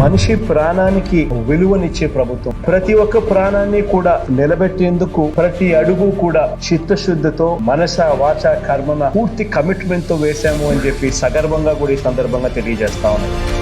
మనిషి ప్రాణానికి విలువనిచ్చే ప్రభుత్వం. ప్రతి ఒక్క ప్రాణాన్ని కూడా నిలబెట్టేందుకు ప్రతి అడుగు కూడా చిత్తశుద్ధితో మనస వాచ కర్మన పూర్తి కమిట్మెంట్తో వేశాము అని చెప్పి సగర్వంగా కూడా ఈ సందర్భంగా తెలియజేస్తా ఉన్నాను.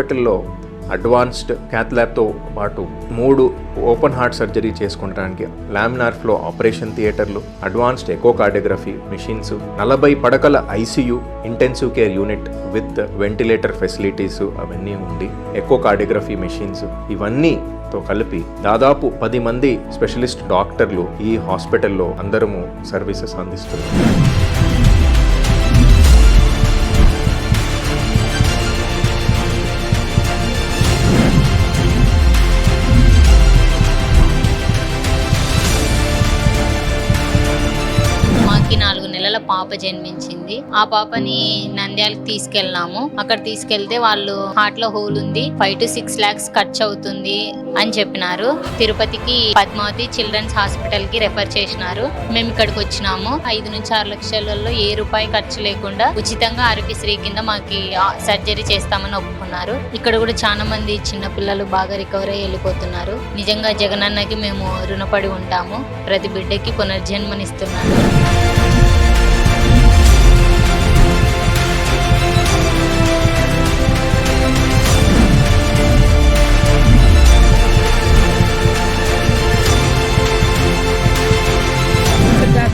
హాస్పిటల్లో అడ్వాన్స్డ్ క్యాత్ ల్యాబ్తో పాటు మూడు ఓపెన్ హార్ట్ సర్జరీ చేసుకుంటానికి లామినార్ ఫ్లో ఆపరేషన్ థియేటర్లు అడ్వాన్స్డ్ ఎకోకార్డియోగ్రఫీ మిషన్స్ నలభై పడకల ICU intensive care unit with ventilator facilities అవన్నీ ఉండి ఎకోకార్డియోగ్రఫీ మిషన్స్ ఇవన్నీ తో కలిపి దాదాపు పది మంది స్పెషలిస్ట్ డాక్టర్లు ఈ హాస్పిటల్లో అందరము సర్వీసెస్ అందిస్తున్నారు. నాలుగు నెలల పాప జన్మించింది. ఆ పాపని నంద్యాలకు తీసుకెళ్ళినాము అక్కడ తీసుకెళ్తే వాళ్ళు హార్ట్లో హోల్ ఉంది. ఫైవ్ టు సిక్స్ లాక్స్ ఖర్చు అవుతుంది అని చెప్పినారు. తిరుపతికి పద్మావతి చిల్డ్రన్స్ హాస్పిటల్కి రెఫర్ చేసినారు. మేము ఇక్కడికి వచ్చినాము. ఐదు నుంచి ఆరు లక్షలలో ఏ రూపాయి ఖర్చు లేకుండా ఉచితంగా ఆరోగ్యశ్రీ కింద మాకి సర్జరీ చేస్తామని ఒప్పుకున్నారు. ఇక్కడ కూడా చాలా మంది చిన్న పిల్లలు బాగా రికవర్ అయ్యి వెళ్ళిపోతున్నారు. నిజంగా జగనన్నకి మేము రుణపడి ఉంటాము. ప్రతి బిడ్డకి పునర్జన్మనిస్తున్నారు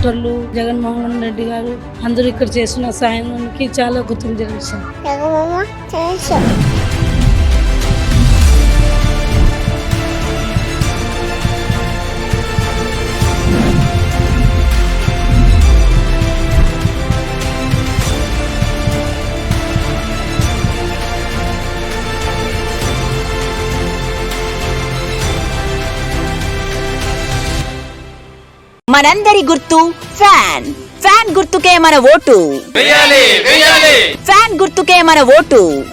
డాక్టర్లు జగన్మోహన్ రెడ్డి గారు అందరూ ఇక్కడ చేసిన సాయానికి చాలా కృతజ్ఞతలు సార్ మనందరి గుర్తు ఫ్యాన్. ఫ్యాన్ గుర్తుకే మన ఓటు. ఫ్యాన్ గుర్తుకే మన ఓటు.